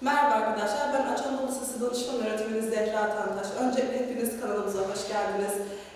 Merhaba arkadaşlar, ben Açan Lisesi Danışman Öğretmeni Zehra Tantaş. Öncelikle hepiniz kanalımıza hoş geldiniz.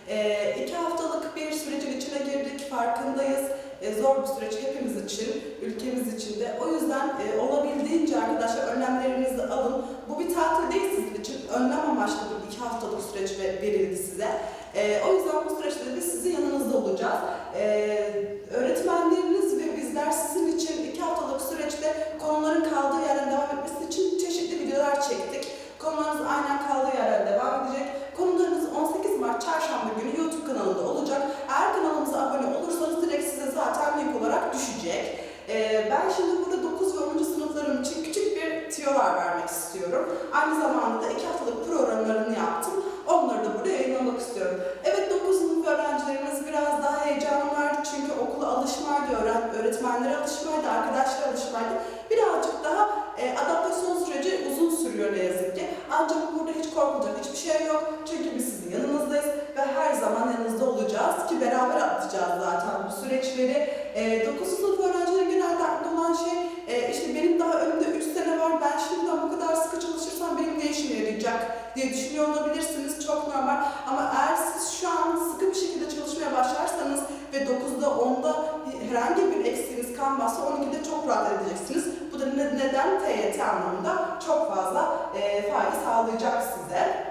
Ee, iki haftalık bir sürecin içine girdik, farkındayız. Ee, zor bir süreç hepimiz için, ülkemiz için de. O yüzden e, olabildiğince arkadaşlar önlemlerinizi alın. Bu bir tatil değil sizin için, önlem amaçlı bir iki haftalık süreç ve- verildi size. Ee, o yüzden bu süreçte de biz sizin yanınızda olacağız. Ee, öğretmenleriniz ve bizler sizin için iki haftalık süreçte konuların kaldığı yerden devam etmesi için çeşitli videolar çektik. Konularınız aynen kaldığı yerden devam edecek. Konularınız 18 Mart Çarşamba günü YouTube kanalında olacak. Eğer kanalımıza abone olursanız direkt size zaten link olarak düşecek. Ee, ben şimdi burada 9 ve 10. sınıflarım için küçük bir tiyolar vermek istiyorum. Aynı zamanda da 2 haftalık programlarını yaptım. Onları da burada yayınlamak istiyorum. Evet 9 sınıf öğrencilerimiz biraz daha heyecanlılardı çünkü okula alışmaydı, öğretmenlere alışmaydı, arkadaşlara alışmaydı. Birazcık daha e, adaptasyon süreci uzun sürüyor ne yazık ki. Ancak burada hiç korkulacak hiçbir şey yok. Çünkü biz sizin yanınızdayız ve her zaman yanınızda olacağız ki beraber atlayacağız zaten bu süreçleri. E, 9 sınıf öğrencilerin 8'den bahse 12'de çok rahat edeceksiniz. Bu da ne, neden TYT anlamında çok fazla e, fayda sağlayacak size.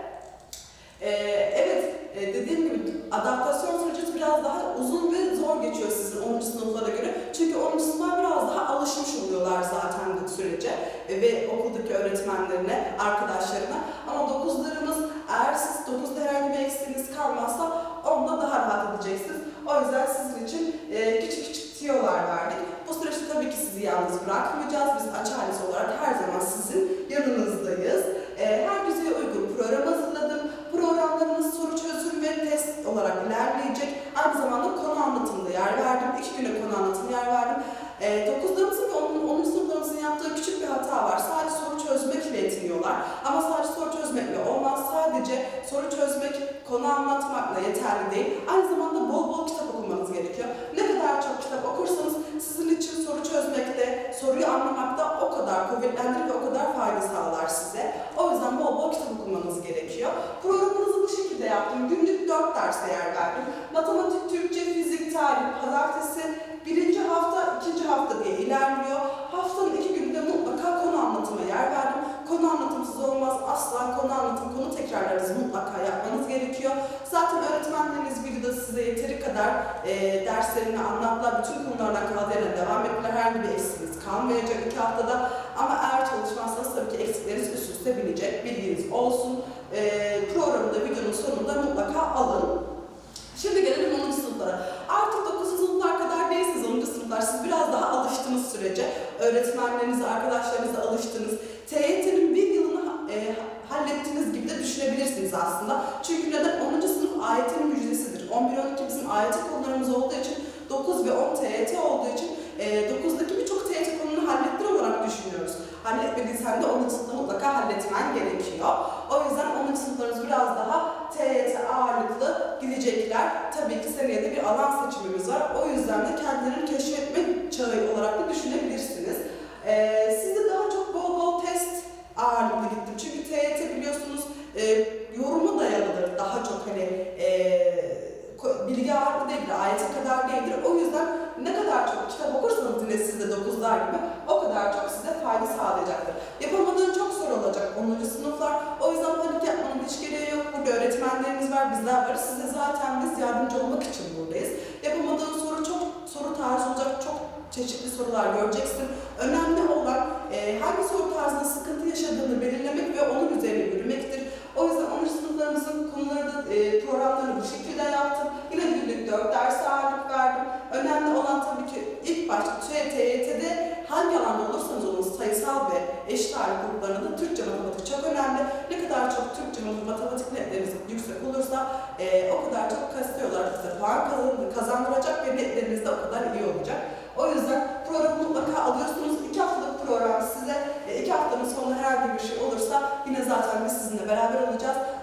E, evet, e, dediğim gibi adaptasyon süreci biraz daha uzun ve zor geçiyor sizin 10. sınıflara göre. Çünkü 10. sınıflar biraz daha alışmış oluyorlar zaten bu sürece e, ve okuldaki öğretmenlerine, arkadaşlarına. Ama 9'larımız eğer siz 9'da herhangi bir eksiğiniz kalmazsa onda daha rahat edeceksiniz. O yüzden siz sizi yalnız bırakmayacağız. Biz aç ailesi olarak her zaman sizin yanınızdayız. E, her düzeye uygun program hazırladım. Programlarınız soru çözüm ve test olarak ilerleyecek. Aynı zamanda konu anlatımında yer verdim. İki güne konu anlatımı yer verdim. E, 9'larımızın ve 10. sınıflarımızın yaptığı küçük bir hata var. Sadece soru çözmekle yetiniyorlar. Ama sadece soru çözmekle olmaz. Sadece soru çözmek, konu anlatmakla yeterli değil. Aynı zamanda gerekiyor. Programınızı bu şekilde yaptım. Günlük 4 derse yer verdim. Matematik, Türkçe, fizik, tarih, pazartesi, birinci hafta, ikinci hafta diye ilerliyor. Haftanın iki gününde mutlaka konu anlatıma yer verdim. Konu anlatımsız olmaz. Asla konu anlatım, konu tekrarlarınızı mutlaka yapmanız gerekiyor. Zaten öğretmenleriniz videoda size yeteri kadar e, derslerini anlattılar. Bütün konulardan kaldığı yerine devam ettiler. Herhangi bir eksiğiniz kalmayacak iki haftada. Ama eğer çalışmazsanız tabii binecek. Bilginiz olsun. E, programı videonun sonunda mutlaka alın. Şimdi gelelim 10. sınıflara. Artık 9. sınıflar kadar değilsiniz 10. sınıflar. Siz biraz daha alıştınız sürece. Öğretmenlerinize, arkadaşlarınıza alıştınız. TYT'nin bir yılını e, hallettiğiniz gibi de düşünebilirsiniz aslında. Çünkü neden? 10. sınıf AYT'nin müjdesidir. 11-12 bizim AYT konularımız olduğu için 9 ve 10 TYT olduğu için e, 9'daki birçok TYT konunu hallettir olarak düşünüyoruz. Halletmediysen de 10. sınıfta mutlaka halletmen gerekiyor. O yüzden 10. sınıflarımız biraz daha TYT ağırlıklı gidecekler. Tabii ki seneye de bir alan seçimimiz var. O yüzden de kendilerini keşfetme çağı olarak da düşünebilirsiniz. Ee, siz de daha çok bol bol test ağırlıklı gittim. Çünkü TYT biliyorsunuz e, yoruma dayalıdır. Daha çok hani e, bilgi ağırlıklı değildir, ayete kadar değildir. O yüzden ne kadar çok kitap okursanız yine siz de 9'lar gibi kadar çok size fayda sağlayacaktır. Yapamadığın çok soru olacak 10. sınıflar. O yüzden panik yapmanın hiç gereği yok. Burada öğretmenlerimiz var, bizler varız. Size zaten biz yardımcı olmak için buradayız. Yapamadığın soru çok soru tarzı olacak, çok çeşitli sorular göreceksin. Önemli olan e, hangi soru tarzında sıkıntı yaşadığını belirlemek ve onun üzerine yürümektir. O yüzden 10. sınıflarımızın konuları da e, programlarını ağırlık gruplarında da Türkçe matematik çok önemli. Ne kadar çok Türkçe matematik netleriniz yüksek olursa e, o kadar çok kasite olarak size puan kazan- kazandıracak ve netleriniz de o kadar